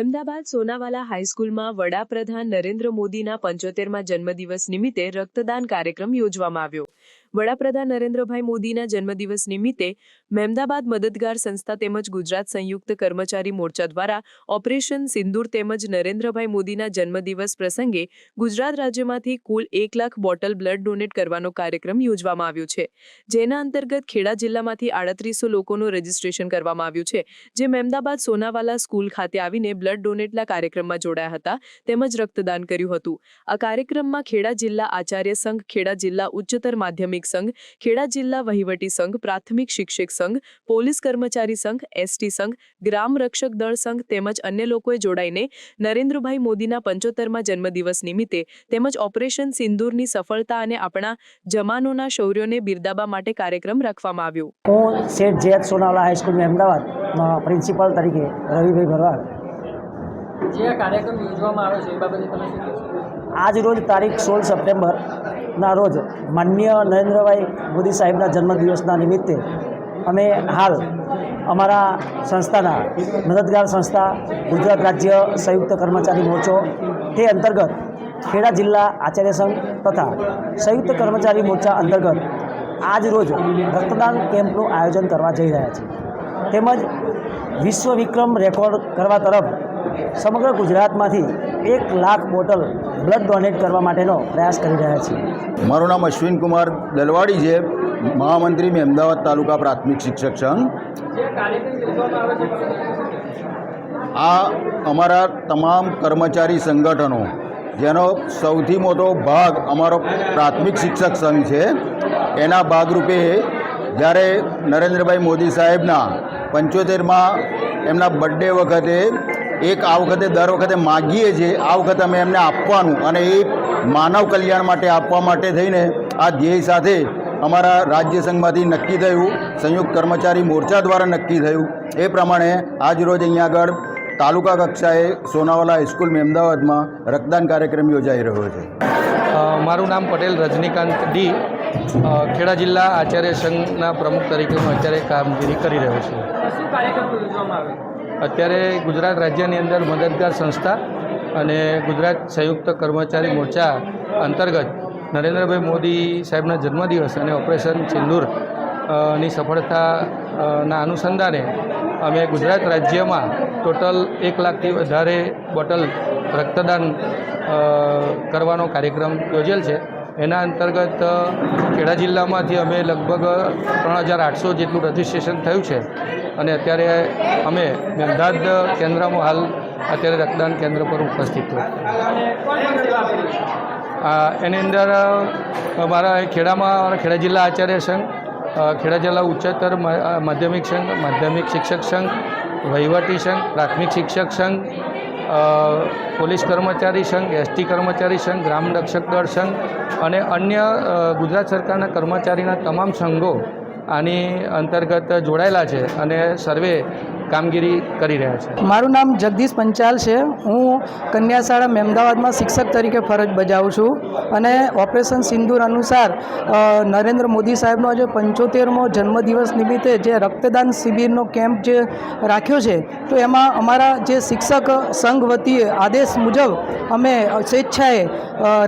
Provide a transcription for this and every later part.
મહેમદાબાદ સોનાવાલા હાઈસ્કૂલમાં વડાપ્રધાન નરેન્દ્ર મોદીના પંચોતેરમાં જન્મદિવસ નિમિત્તે રક્તદાન કાર્યક્રમ યોજવામાં આવ્યો. વડાપ્રધાન નરેન્દ્રભાઈ મોદીના જન્મદિવસ નિમિત્તે મહેમદાબાદ મદદગાર સંસ્થા તેમજ ગુજરાત સંયુક્ત કર્મચારી મોરચા દ્વારા ઓપરેશન સિંદૂર તેમજ નરેન્દ્રભાઈ મોદીના જન્મદિવસ પ્રસંગે ગુજરાત રાજ્યમાંથી કુલ એક લાખ બોટલ બ્લડ ડોનેટ કરવાનો કાર્યક્રમ યોજવામાં આવ્યો છે. જેના અંતર્ગત ખેડા જિલ્લામાંથી આડત્રીસો લોકોનું રજીસ્ટ્રેશન કરવામાં આવ્યું છે, જે મહેમદાબાદ સોનાવાલા સ્કૂલ ખાતે આવીને બ્લડ ડોનેટના કાર્યક્રમમાં જોડાયા હતા તેમજ રક્તદાન કર્યું હતું. આ કાર્યક્રમમાં ખેડા જિલ્લા આચાર્ય સંઘ, ખેડા જિલ્લા ઉચ્ચતર માધ્યમિક સંઘ ખેડા જિલ્લા વહીવટી સંઘ પ્રાથમિક શિક્ષક સંઘ પોલીસ કર્મચારી સંઘ એસટી સંઘ ગ્રામ રક્ષક દળ સંઘ તેમજ અન્ય લોકોએ જોડાઈને નરેન્દ્રભાઈ મોદીના પંચોતેરમાં જન્મદિવસ નિમિત્તે તેમજ ઓપરેશન સિંદૂરની સફળતા અને આપણા જમાનોના શૌર્યોને બિરદાવવા માટે કાર્યક્રમ રાખવામાં આવ્યો. હું શેઠ જેત સોનાવાલા હાઈસ્કૂલ અમદાવાદમાં પ્રિન્સિપાલ તરીકે રવિભાઈ ભરવાડ. જે આ કાર્યક્રમ યોજવામાં આવ્યો છે એ બાબતે તમે આજ રોજ તારીખ સોળ સપ્ટેમ્બરના રોજ માન્ય નરેન્દ્રભાઈ મોદી સાહેબના જન્મદિવસના નિમિત્તે અમે હાલ અમારા સંસ્થાના મદદગાર સંસ્થા ગુજરાત રાજ્ય સંયુક્ત કર્મચારી મોરચો તે અંતર્ગત ખેડા જિલ્લા આચાર્ય સંઘ તથા સંયુક્ત કર્મચારી મોરચા અંતર્ગત આજ રોજ રક્તદાન કેમ્પનું આયોજન કરવા જઈ રહ્યા છે તેમજ વિશ્વ વિક્રમ રેકોર્ડ કરવા તરફ સમગ્ર ગુજરાતમાંથી એક લાખ બોટલ બ્લડ ડોનેટ કરવા માટેનો પ્રયાસ કરી રહ્યા છીએ. મારું નામ અશ્વિન કુમાર દલવાડી છે. મહામંત્રી મેં અમદાવાદ તાલુકા પ્રાથમિક શિક્ષક સંઘ. છે આ અમારા તમામ કર્મચારી સંગઠનો, જેનો સૌથી મોટો ભાગ અમારો પ્રાથમિક શિક્ષક સંઘ છે, એના ભાગરૂપે જ્યારે નરેન્દ્રભાઈ મોદી સાહેબના પંચોતેરમાં એમના બર્થડે વખતે એક આ વખતે દર વખતે માગીએ છીએ આ વખતે અમે એમને આપવાનું અને એ માનવ કલ્યાણ માટે આપવા માટે થઈને આ ધ્યેય સાથે અમારા રાજ્ય સંઘમાંથી નક્કી થયું સંયુક્ત કર્મચારી મોરચા દ્વારા નક્કી થયું. એ પ્રમાણે આજ રોજ અહીંયા આગળ તાલુકા કક્ષાએ સોનાવાલા હાઈસ્કૂલ અમદાવાદમાં રક્તદાન કાર્યક્રમ યોજાઈ રહ્યો છે. મારું નામ પટેલ રજનીકાંત ડી. ખેડા જિલ્લા આચાર્ય સંઘના પ્રમુખ તરીકે હું અત્યારે કામગીરી કરી રહ્યો છું. અત્યારે ગુજરાત રાજ્યની અંદર મદદગાર સંસ્થા અને ગુજરાત સંયુક્ત કર્મચારી મોરચા અંતર્ગત નરેન્દ્રભાઈ મોદી સાહેબના જન્મદિવસ અને ઓપરેશન સિંદૂરની સફળતા ના અનુસંધાને અમે ગુજરાત રાજ્યમાં ટોટલ એક લાખથી વધારે બોટલ રક્તદાન કરવાનો કાર્યક્રમ યોજેલ છે. એના અંતર્ગત ખેડા જિલ્લામાંથી અમે લગભગ ત્રણ હજાર આઠસો જેટલું રજિસ્ટ્રેશન થયું છે. અને અત્યારે અમે મેમદાદ કેન્દ્રમાં હાલ અત્યારે રક્તદાન કેન્દ્ર પર ઉપસ્થિત એની અંદર અમારા ખેડામાં, અમારા ખેડા જિલ્લા આચાર્ય સંઘ ખેડા જિલ્લા ઉચ્ચતર માધ્યમિક સંઘ, માધ્યમિક શિક્ષક સંઘ, વહીવટી સંઘ, પ્રાથમિક શિક્ષક સંઘ પોલીસ કર્મચારી સંઘ એસટી કર્મચારી સંઘ ગ્રામ રક્ષક દળ સંઘ અને અન્ય ગુજરાત સરકારના કર્મચારીના તમામ સંઘો આની અંતર્ગત જોડાયેલા છે. અને સર્વે કામગીરી કરી રહ્યા છે. મારું નામ જગદીશ પંચાલ છે. હું કન્યા શાળા મહેમદાવાદમાં શિક્ષક તરીકે ફરજ બજાવું છું અને ઓપરેશન સિંદૂર અનુસાર નરેન્દ્ર મોદી સાહેબનો આજે પંચોતેરમો જન્મદિવસ નિમિત્તે જે રક્તદાન શિબિરનો કેમ્પ જે રાખ્યો છે, તો એમાં અમારા જે શિક્ષક સંઘ વતીએ આદેશ મુજબ અમે સ્વેચ્છાએ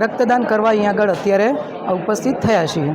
રક્તદાન કરવા અહીંયા આગળ અત્યારે ઉપસ્થિત થયા છીએ.